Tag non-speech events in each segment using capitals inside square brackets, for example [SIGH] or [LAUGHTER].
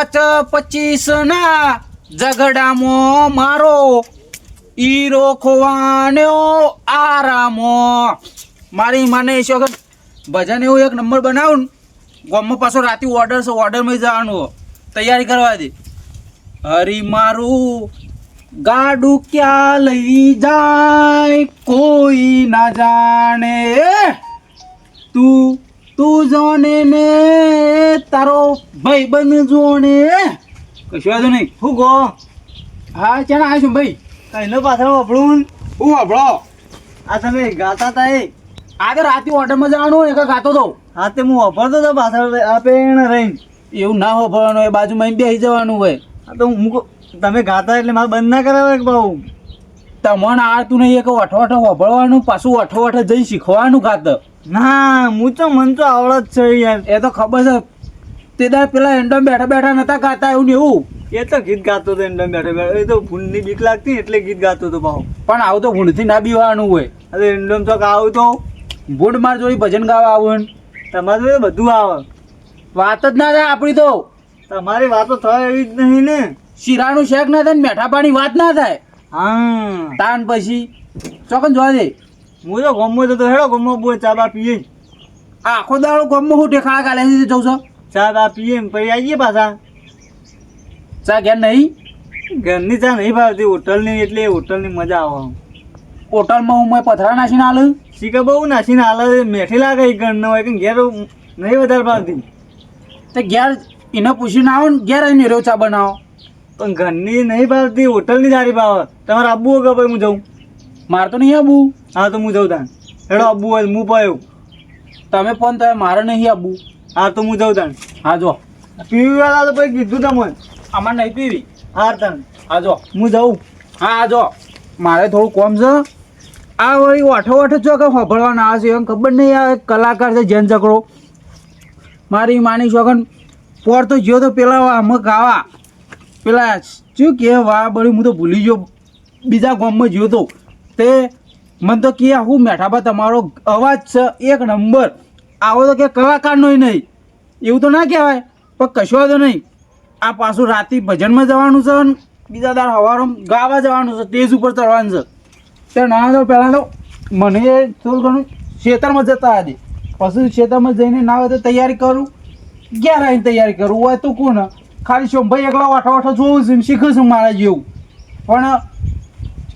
પોચ પચીસ ના ઝઘડામાં મારો. ઈરો ખોવાન્યો આરામો. મારી માને વખત ભજન એવું એક નંબર બનાવું ને, ગામમાં પાછો રાતે ઓર્ડર છે ઓર્ડરમાં જવાનું તૈયારી કરવા દે. હરી મારું ગાડું ક્યાં લઈ જાય, કોઈ ના જાણે. તું તું જોને ને તારો ભાઈ બન જોને કશું વાંધો નહીં. હું ગો. હા ચાલ આવીશું ભાઈ? કઈનો પાછળ વપડું હું હબળો આ તમે ગાતા તા એ. આ તો રાતે ઓર્ડરમાં જવાનું એક ગાતો તો. હા તે હું વાપરતો તો પાછળ આપણે પેણ રહીને. એવું ના વાપરવાનું એ બાજુમાં બેસી જવાનું હોય. આ તો હું તમે ગાતા એટલે મારે બંધ ના કરાવે ભાઉ તમને આવડતું નહીં એક અઠો અઠો હોભળવાનું પાછું અઠો અઠો જઈ શીખવાનું ગાત ના હું તો મન તો આવડત છે યાર. એ તો ખબર છે. તે દાડ પેલા એન્ડમ બેઠા બેઠા નતા ગાતા એવું ને એવું. એ તો ગીત ગાતો હતો એન્ડમ બેઠા બેઠા. એ તો ભૂંડની બીક લાગતી એટલે ગીત ગાતો હતો ભાવ પણ આવું તો ભૂંડથી ના બીવાનું હોય. અરે એન્ડમ તો આવું તો. ભૂંડ માર જોડી ભજન ગાવા આવું તમારે તો બધું આવે. વાત જ ના થાય આપણી તો. તમારી વાતો થાય એવી જ નહીં ને. શીરાનું શેક ના થાય ને મેઠા પાણી વાત ના થાય. હા. તાન પછી? ચોકન જોવા દે. હું તો ગમો તો હેડો ગમો બોય ચા બા પીએ. આખો દાડો ગમો હું ટેખાડા કાલે જઉં છો? ચા બા પીએ પછી આવીએ પાછા. ચા ઘેર નહીં? ઘરની ચા નહીં ભાવતી હોટલની એટલે હોટલની મજા આવે હોટલમાં હું મેં પથરા નાસીને આલું શીખે બહુ નાસીને હાલ મેઠી લાગે ઘરનો હોય કે ઘેર નહીં વધારે ભાવતી. તો ઘેર એને પૂછીને આવો ને ઘેર આવીને રહ્યો ચા બનાવો. પણ ઘરની નહીં ભાવતી હોટલની સારી ભાવે. તમારે આબુ હોય કે ભાઈ હું જાઉં. મારે તો નહીં આબુ? હા તો હું જાઉં તાણ. હેડો આબુ હોય હું પાયો. તમે પણ તમે મારે નહીં આબુ. હા તો હું જાઉં તાણ. હા જો. પીવી વાળા તો પછી કીધું તમે. આમાં નહીં પીવી. હા તાણ. હા જો. હું જાઉં. હા હા જો. મારે થોડું કોમ છે. આ વળી ઓઠો ઓઠો જો કે હોભળવાના આવે છે. એમ ખબર નહીં આ એક કલાકાર છે જૈન ચક્રો મારી માની શોખન પોર તો જ્યો તો પેલા આમાં ગાવા. પેલા શું કે વાહ બળી હું તો ભૂલી ગયો. બીજા ગામમાં જ્યો તો. તે મને તો કે હું મેઠાબા તમારો અવાજ છે, એક નંબર. આવો તો કે કલાકારનો નહીં. એવું તો ના કહેવાય, પણ કશો તો નહીં. આ પાછું રાતે ભજનમાં જવાનું છે બીજા દાર સવારમાં ગાવા જવાનું છે તેજ ઉપર ચડવાનું છે. તે ના તો પહેલાં તો મને થોડું ઘણું ખેતરમાં જતા હતી પછી ખેતરમાં જઈને ના હોય તો તૈયારી કરું. ક્યારે આવીને તૈયારી કરું? હોય તો કોણ? ખાલી શું એકલા વાઠો વાઠો જોઉં છું શીખું છું મારા જેવું. પણ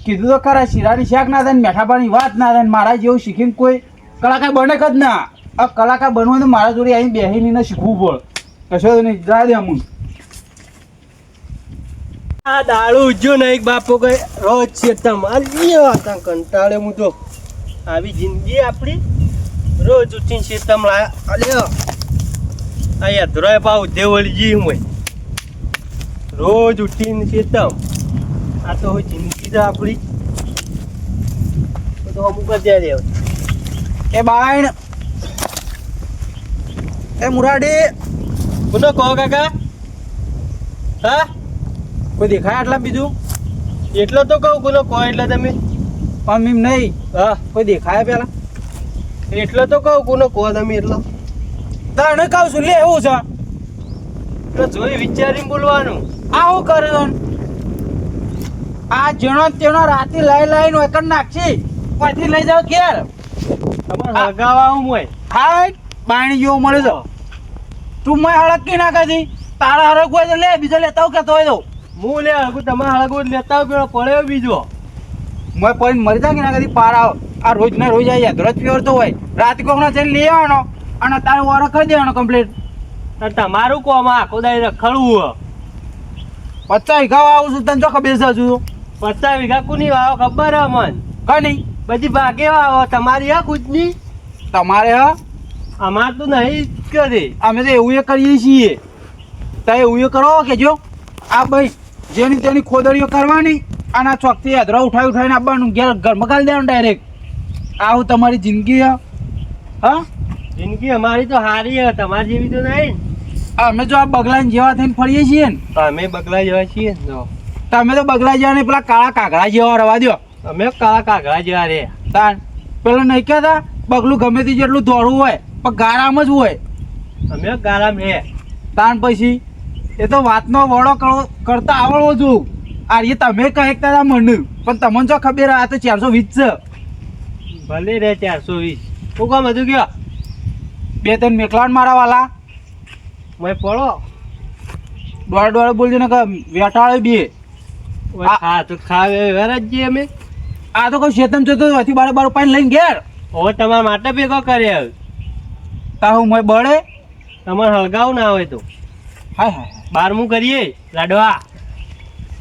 કીધું તો ખરા, શિરાની શાક ના થાય મેઠાપાની વાત ના થાય ને મારા જેવું શીખીને કોઈ કલાકાર બને જ ના. આ કલાકાર બનવું તો મારા જોડે અહીં બેસીને શીખવું પડે. કશો નહીં જા દે અમુક. આ દાળું ઉજ્યો ને એક બાપો કઈ રોજ છે તમારી કંટાળે હું તો. આવી જિંદગી આપણી. રોજ ઉઠીને શેતમ લાયા અલ્યો આ યાત્રાએ પાવ દેવળજી હોય. રોજ ઉઠીને ચેતમ આ તો હોય જિંદગી તો આપણી. તો અમુક જ જાય એ બાઈન એ મુરાડી. કોનો કહો કાકા. હા? કોઈ દેખાય આટલા બીજું? એટલો તો કહું કોનો કહો એટલે તમે. પણ એમ નહીં. હા. કોઈ દેખાય પેલા? એટલો તો કહું કોનો કહો તમે એટલો. તને કહું છું લે એવું છે. તો જોઈ વિચારીને બોલવાનું. આ શું કરે આ જેનો તેનો રાતે લઈ લઈને વેકન નાખી. પછી લઈ જાવ ઘેર. હગાવા આવું હોય. હાય પાણી જેવું મળે તો તું મેં હળકી ના કરી તારા હરક હોય તો લે બીજો લેતા આવું કેતો હોય તો. હું લે હળકું તમારા હળગું લેતા આવું પેલો પડ્યો બીજો. મેં પછી મરી જાય કે ના કરી પાર આવ. આ રોજ ના રોજ આવી જાય રોજ પીવડતો હોય. રાતે કોકના જઈને લઈ આવવાનો અને તારે ઓરો કરી દેવાનો કમ્પ્લીટ તો તમારું કોમાં આખો દાડી રખડવું હો. પચાસ વીઘા આવું છું તને ચોખા ખબર છું પચાસ વીઘા કુની વાવો ખબર હે મન? કની? બધી ભાગે વાવો તમારી હા ખુદની? તમારે હા? અમાર તો નહીં કરે. અમે તો એવું એ કરીએ છીએ. તો એવું એ કરો કે જો આ ભાઈ જેની તેની ખોદડીઓ કરવાની અને આ ચોકથી અધરો ઉઠાવી ઉઠાવીને આપવાનું ઘેર ઘરમાં ગાલી દેવાનું ડાયરેક્ટ આવું તમારી જિંદગી હે? હા? જિંદગી અમારી તો હારી હે તમારી જેવી તો નહીં. અમે જો આ બગલાને જેવા થઈને ફરીએ છીએ ને અમે બગલા જેવા છીએ ને તમે તો બગલા જેવા નહીં પેલા કાળા કાગડા જેવા રવા દો અમે કાળા કાગડા જેવા રે. તાન પેલા નહીં કહેતા બગલું ગમે તે જેટલું દોડવું હોય પણ ગારામ જ હોય. અમે ગારામ હે. તાન પછી એ તો વાતનો વડો કરો- કરતા આવડવો છું આ એ તમે કહેતા હતા મને પણ તમને જો ખબર આ તો ચારસો વીસ છે. ભલે રે ચારસો વીસ. હું કામ હતું ગયો? બે ત્રણ મેકલાન મારા વાલા. મેં પડો દોડ દોડ બોલજો ને કે વેટાળે બે. હા તો ખાવે વેર જ જઈએ અમે. આ તો કોઈ શેતમ જતો હતી બારે બાર પાણી લઈને ઘેર. હવે તમારા માટે ભેગો કરે હવે. તા હું મોય બળે. તમારે હળગાવું ના હોય તો. હાય હાય બારમું કરીએ. લાડવા.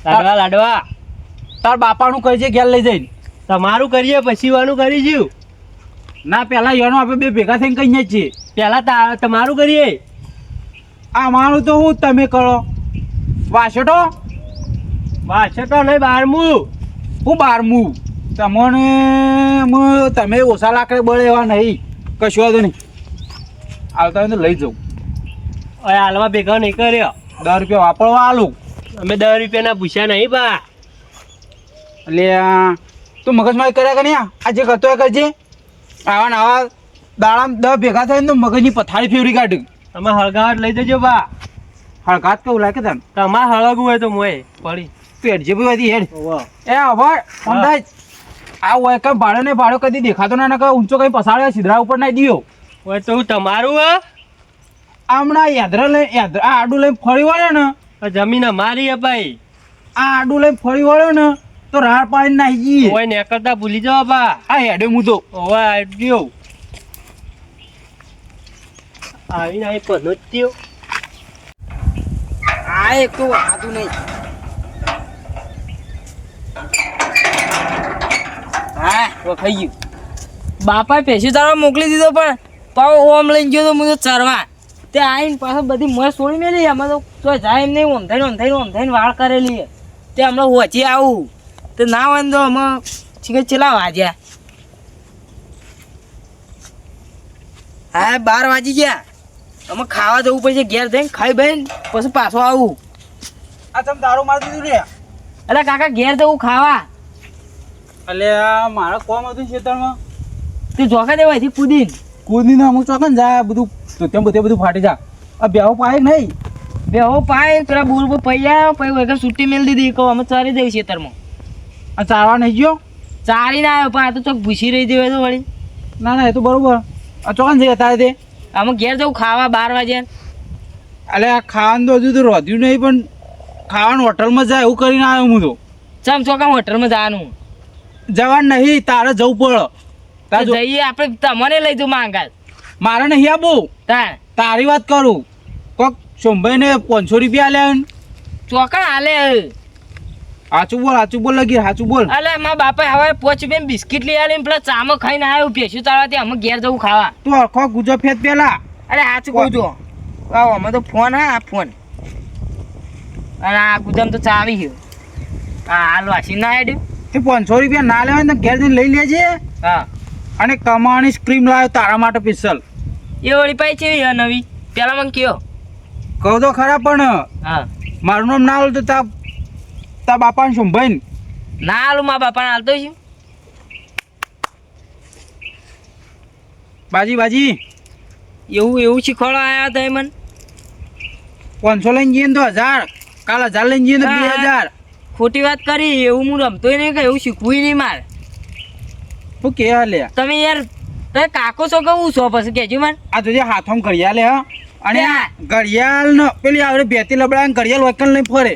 લાડવા લાડવા. તાર બાપાનું કરજે ઘેર લઈ જઈને. તમારું કરીએ પછી વાનું કરીશું ના પેલા એનો આપણે બે ભેગા થઈને કહીએ છીએ. પહેલાં તમારું કરીએ. આ મારું તો હું તમે કરો. વાસટો વાસટો તો નહીં બારમું. હું બારમું. તમને તમે ઓછા લાકડે બળે એવા નહીં. કશું વાંધો નહીં. આવતા તો લઈ જાઉં. હવે હાલવા ભેગા નહીં કર્યો. દસ રૂપિયા વાપરવા આલું. અમે દસ રૂપિયાના પૂછ્યા નહીં બા. એટલે તું મગજમારી કર્યા કે નહીં? આ જે કરતો એ કરજે આવા ને આવા દાડા દસ ભેગા થાય ને તો મગજની પથારી ફેવરી કાઢ. તમે હળગાવટ લઈ જજો બા. હળગાત કેવું લાગે તને? તમારે હળગવું હોય તો મોય પડી. તું હેડજે ભાઈ વાથી હેડ. એ અભર અંદાજ આ હોય કઈ ભાડો ને ભાડો કદી દેખાતો ના કઈ ઊંચો કઈ પસાડ્યો સિધરા ઉપર ના દીયો. હોય તો તમારું હા. હમણાં યાદરા લઈ યાદરા આ આડું લઈને ફરી વળ્યો ને. જમીન મારી હે ભાઈ. આ આડું લઈને ફરી વળ્યો ને તો રાડ પાડીને જઈએ. હોય ને કરતા ભૂલી જાવ બા. આ હેડે હું તો. ઓવા આવ્યો આવીને અહીં પહોંચ્યો આ એક તો વાતું નહીં. હા વખાઈ ગયું. બાપાએ પેશી તારવા મોકલી દીધો પણ પાવ ઓમ લઈને ગયો તો હું તો ચરવા. તે આવીને પાછો બધી મસ્ત છોડી મેલી. અમે તો તો જાય એમ નહીં. ઓમ થઈને ઓમ થઈને ઓમ થઈને વાળ કરેલી. તે હમણાં હોચી આવું. તે ના વાંધો અમે છીકે ચેલા વાગ્યા હા, બાર વાગી ગયા. અમે ખાવા જવું પડશે ઘેર જઈને ખાઈ બેન પછી પાછો આવું. આ તમે દારૂ મારી દીધું રે? અરે કાકા ઘેર જવું ખાવા. એટલે આ મારા કોમ હતું ખેતરમાં. તે જોકા દેવા અહીંથી કૂદીને. કૂદીને અમુક ને જાય બધું તો તેમ બધે બધું ફાટી જા. આ બેહો પાય નહીં? બેહો પાય પેલા બોલ પર પૈયા પછી વગર છૂટી મેલ દીધી કહો અમે ચારી દઈએ ખેતરમાં. આ ચારવા નહીં ગયો? ચારી ના આવ્યો પણ આ તો ચોક ભૂસી રહી જવાય તો વળી. ના ના એ તો બરોબર. આ ચોકા ને જઈએ તારે તે. અમે ઘેર જવું ખાવા બાર વાગે. એટલે આ ખાવાનું તો હજુ તો રોધ્યું નહીં પણ ખાવાનું હોટલમાં જાય એવું કરીને આવ્યો હું તો. ચમ ચોકા હોટલમાં જવાનું? જવાનું નહીં તારે જવું પડે. જઈએ આપણે તમને લઈ જવું માંગા મારે નહીં આવું તાર. તારી વાત કરું. કોક સોમભાઈને પાંચસો રૂપિયા આલ્યા ને. ચોકા હાલે સાચું બોલ હાચું બોલ લગી સાચું બોલ. અલે મારા બાપા હવે પોચ બેન બિસ્કિટ લઈ આલીને પેલા ચામો ખાઈને આવ્યો પેશું તે અમે ઘેર જવું ખાવા. તું આખો ગુજો ફેત પેલા. અરે હાચું કહું છું. આવો અમે તો ફોન હા આ ફોન. અરે આ ગુદામ તો ચાવી ગયો. હા હાલ વાસી ના હેડ્યું તે પાંચસો રૂપિયા ના લેવાય ને ઘેર જઈને લઈ લેજે. હા. અને કમાણી સ્ક્રીમ લાવ્યો તારા માટે સ્પેશિયલ એ વળી પાઈ છે નવી. પેલા મને કયો. કહું તો ખરા પણ હા. મારું નામ ના હોય તો તા તા બાપાને સોમભાઈ ના હાલું મારા બાપાને હાલતો છું બાજી બાજી. એવું એવું શીખવાડવા આવ્યા હતા મને. પાંચસો લઈને જઈએ ને તો હજાર. કાલ હજાર લઈને જઈએ ને બે હજાર. ખોટી વાત કરી એવું હું રમતોય નહીં કે એવું શીખવું નહીં મારે. હું કે લે તમે યાર તમે કાકો છો કે હું છો પછી કેજો મને. આ જોજે હાથોમ ઘડિયાળ લે અને ઘડિયાળ ને પેલી આવડે બેતી લબડા ને ઘડિયાળ વકલ નહીં ફરે.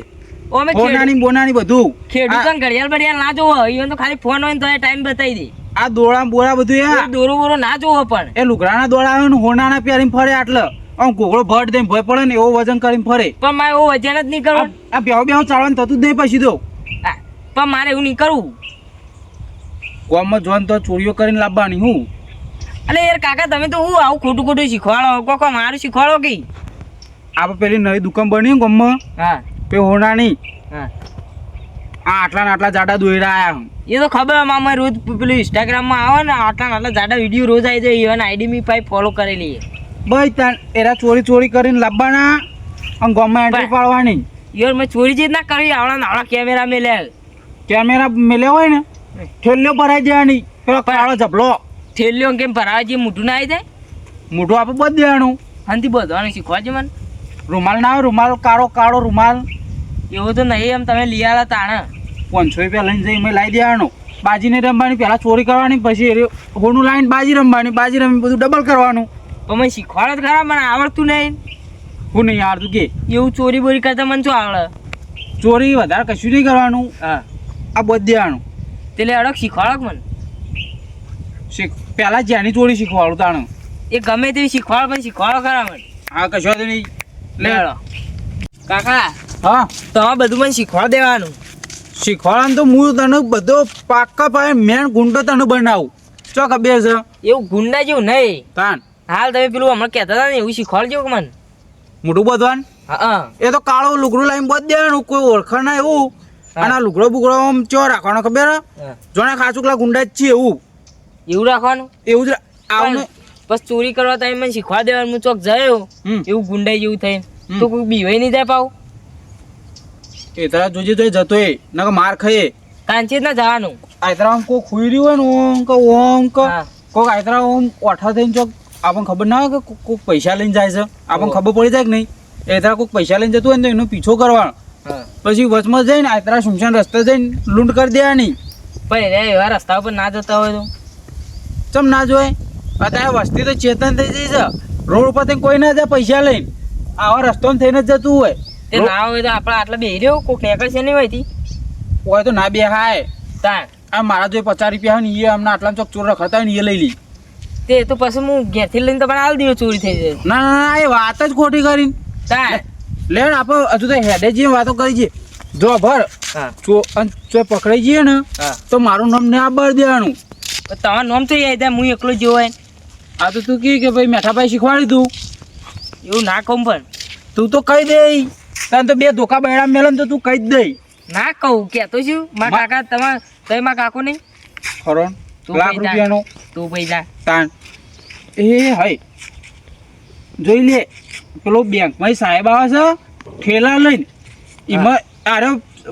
ઓ અમે બોનાની બોનાની બધું. ખેડૂતોને ઘડિયાળ બડિયાળ ના જોવો ઈવન તો ખાલી ફોન હોય ને તો ટાઈમ બતાવી દે. આ દોડા બોરા બધું યાર દોરો બોરો ના જોવો પણ. એ લુગડાના દોડા આવે ને હોનાના પહેરીને ફરે આટલે. આમ કોકડો ભટ દઈને ભય પડે ને એવો વજન કરીને ફરે. પણ મારે એવું વજન જ નહીં કરવું. આ- આ બેહો બેહો ચાલવાનું થતું જ નહીં પછી તો. પણ મારે એવું નહીં કરવું. ગામમાં જોન તો ચોરીઓ કરીને લાવવાની હું. અલે યાર કાકા તમે તો હું આવું ખોટું ખોટું શીખવાડો? કોકો મારું શીખવાડો કે? આપણે પેલી નવી દુકાન બની ગામમાં. હા. પે નહીં હા. આ આટલા ને આટલા જાડા દોયડા આયા એ તો ખબર મામા રોજ પેલું ઇન્સ્ટાગ્રામમાં આવે ને આટલા ને આટલા જાડા વીડિયો રોજ આવી જાય ઇવન આઈડી મી પાઈ ફોલો કરેલી છે ભાઈ તાન એરા ચોરી ચોરી કરીને લાવવાના અને ગામમાં એન્ટ્રી પાડવાની. યાર મેં ચોરી જ ના કરી આવડા નાવડા કેમેરા મેલ્યા કેમેરા મેલ્યા હોય ને ઠેલ્યો ભરાઈ દેવાની. પેલો કાળો ઝપલો થેલીઓ કેમ ભરાવે છે મોઢું ના આવી જાય? મોઢું આપણે બધ દેવાનું હાંથી બધવાનું શીખવા છે મને. રૂમાલ ના આવે રૂમાલ કાળો કાળો રૂમાલ. એવું તો નહીં એમ તમે લઈ આવ્યા તાણે. પાંચસો રૂપિયા લઈને જઈ મેં લાવી દેવાનો. બાજી નહીં રમવાની પહેલાં ચોરી કરવાની પછી હોનું લાવીને બાજી રમવાની બાજી રમી બધું ડબલ કરવાનું. તો મને શીખવાડો જ ખરા મને આવડતું નહીં. હું નહીં આવડતું કે? એવું ચોરી બોરી કરતા મને શું આવડે? ચોરી વધારે કશું નહીં કરવાનું. હા. આ બધું દેવાનું. એટલે અડક શીખવાડક મને? શીખ પહેલાં જ્યાંની ચોરી શીખવાડું તાણું. એ ગમે તેવી શીખવાડો પણ શીખવાડો ખરા મને. હા કશો નહીં. લે. કાકા હા? તમે બધું મને શીખવાડ દેવાનું. શીખવાડવાનું તો હું તને બધો પાક્કા પાયે મેન ગુંડો તને બનાવું. ચો ખબર છે? એવું ગુંડા જેવું નહીં. કાન હાલ તમે પેલું હમણાં કહેતા હતા ને એવું શીખવાડજો કે મને. મોટું બધવાન? હા એ તો કાળો લુગડું લાવીને બધ દેવાનું કોઈ ઓળખાણ ના એવું. અને આ લુગડો બુગડો આમ ચો રાખવાનો ખબર? હા. જોણે ગુંડા જ છે એવું. એવું રાખવાનું? એવું જ આવું બસ ચોરી કરવા તમે મને શીખવા દેવાનું હું ચોક જયો. એવું ગુંડાઈ જેવું થાય તો કોઈ બીવાય નહીં જાય પાવ એ તારા જોજે તો જતો એ નકર માર ખાય કાંચે ના જવાનું. આયતરા આમ કોઈ ખુઈ રહ્યું હોય ને ઓમ કે ઓમ કે કોઈક કોક આયતરા ઓમ ઓઠા થઈને ચોક આપણને ખબર ના હોય કે કોક- કોક પૈસા લઈને જાય છે. આપણને ખબર પડી જાય કે નહીં. એતરા તારા કોક પૈસા લઈને જતું હોય ને તો એનો પીછો કરવાનો. પછી વચમાં જઈને આયતરા સુમશાન રસ્તે જઈને લૂંટ કરી દેવાની. પણ એ એવા રસ્તા ઉપર ના જતા હોય તો. ચમ ના જોય અત્યારે વસ્તી તો ચેતન થઈ જઈ છે. રોડ ઉપર કોઈ ના જાય પૈસા લઈને. આવા રસ્તો થઈને જ જતું હોય. તે ના હોય તો આપણે આટલા બે રહ્યો કોક નીકળશે નહીં હોય હોય તો ના બે હાય તાણ આ મારા જો પચાસ રૂપિયા હોય ને એ અમને આટલા ચોક ચોર રખડતા હોય ને એ લઈ લઈ તે તો પછી હું ઘેરથી લઈને તમારે આવી દીધો ચોરી થઈ જાય. ના ના એ વાત જ ખોટી કરીને. તાણ લે આપણે હજુ તો હેડે જઈએ વાતો કરી છે જો ભર. હા. ચો ચો પકડાઈ જઈએ ને તો મારું નામ ને આ બર દેવાનું. તમારું નામ તો જાય હું એકલો જ જોવાય આ તો તું કે ભાઈ મેઠાભાઈ શીખવાડી તું એવું ના કહું પણ. તું તો કહી દે. તને તો બે ધોકા બૈડા મેલન તો તું કહી જ દઈ ના કહું કેતો છું. મારા કાકા તમાર તય મારા કાકો નહીં? ખરો લાખ. રૂપિયાનો તું પૈસા તાણ. એ હય જોઈ લે પેલો બેંકમાં સાહેબ આવે છે ઠેલા લઈને. એમાં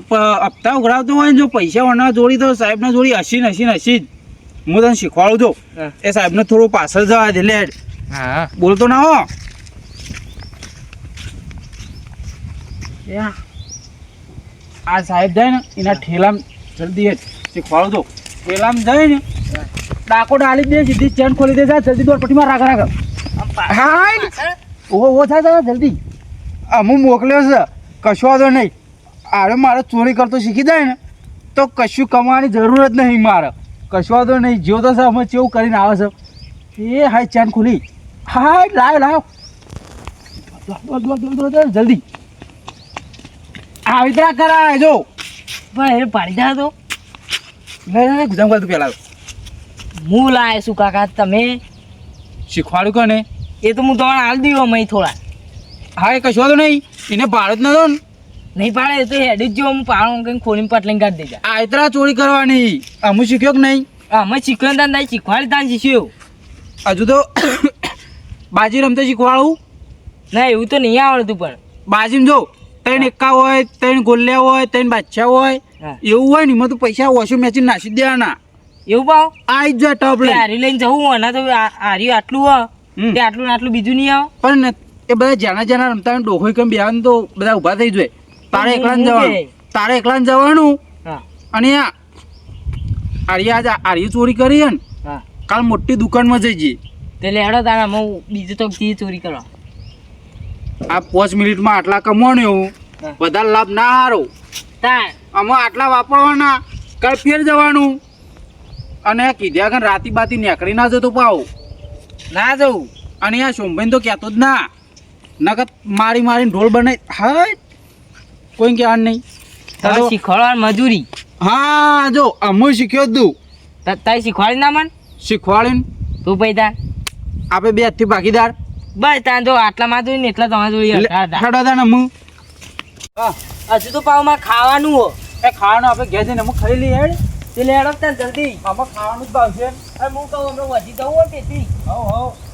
પ- હપ્તા ઉઘરાવતો હોય ને જો પૈસા વણા જોડી તો સાહેબને જોડી હસી ને હસી ને હસી જ હું તને શીખવાડું છું. એ એ સાહેબને થોડું પાછળ જવા દે લે. બોલતો ના હો. આ આ સાહેબ જાય ને એના ઠેલામ જલ્દી શીખવાડું છું ઠેલામ જાય ને ડાકો ડાલી દે સીધી ચેન ખોલી દે જા જલ્દી દોર પટ્ટીમાં રાખ રાખ. હા ઓહો ઓ થાય જલ્દી. અમુ મોકલ્યો છે. કશો વાંધો નહીં. આરે મારે ચોરી કરતો શીખી જાય ને તો કશું કમાવાની જરૂર જ નહીં મારે. કશો વાંધો નહીં. જેવો તો અમે ચેવું કરીને આવે છે. એ હાય ચેન ખુલી. હાય લાવ લાવ. જલ્દી. આવી ત્રા કરાય જો. ભાઈ એ પાડી જા તો. લે લે કર તું પેલા. હું લાય શું કાકા તમે? શીખવાડ્યું કોને? એ તો હું તમારે હાલ દીધો મય થોડા. હા એ કશો વાંધો નહીં. એને પાડો જ નતો ને. નહીં પાડે તો હેડ જ જો હું પાડો કંઈક ખોલીને પટલીને કાઢી દેજા આયતરા ચોરી કરવાની. અમે શીખ્યો કે નહીં? અમે શીખવાનું તાન નહીં શીખવાડી તાન શીખ્યું. હજુ તો [COUGHS] બાજી રમતા શીખવાડું. ના એવું તો નહીં આવડતું પણ. બાજીમ જો. ત્રણ એકા હોય ત્રણ ગોલ્યા હોય ત્રણ બાદશાહ હોય એવું હોય ને એમાં તો પૈસા ઓછું મેચી નાસી દેવાના. એવું ભાવ આ જ ટપ લઈ હારી લઈને જવું એના તો આ- હાર્યું આટલું હોય. તે આટલું ને આટલું બીજું નહીં આવે. પણ એ બધા જાણા જાણા રમતા હોય ને કેમ બેવાનું તો બધા ઊભા થઈ જાય તારે એકલા જવાનું. તારે એકલા જવાનું. અને આર્યા આજ આર્ય ચોરી કરી હે ને કાલ મોટી દુકાનમાં જઈ જઈએ. તે લેડો તારા હું બીજું તો ચોરી કરવા. આ પાંચ મિનિટમાં આટલા કમાણ્યો વધારે લાભ ના હારો. તાર આમાં આટલા વાપરવાના. કાલ ફેર જવાનું. અને કીધ્યા કે રાતી બાતી નીકળી ના જતો પાવ. ના જવું. અને આ સોમભાઈ તો કહેતો જ ના. નકર મારી મારીને ઢોલ બનાવી હા કોઈ કહેવાનું નહીં. તમે શીખવાડવાની મજૂરી. હા જો અમે શીખ્યો જ તું ત- શીખવાડી ના મન? શીખવાડીને તું પૈસા. આપણે બે હાથથી ભાગીદાર. બસ તાન જો આટલા માં જોઈએ ને એટલા તમારે જોઈએ હેડો તાને હજુ તો પાવમાં ખાવાનું હો. એ ખાવાનું આપણે ઘેર જઈને અમુક ખાઈ લઈએ હેડ. તે લેડો તાન જલ્દી. આમાં ખાવાનું જ ભાવશે. હું કહું હમણાં વધી જવું હોય તેથી હો હવ.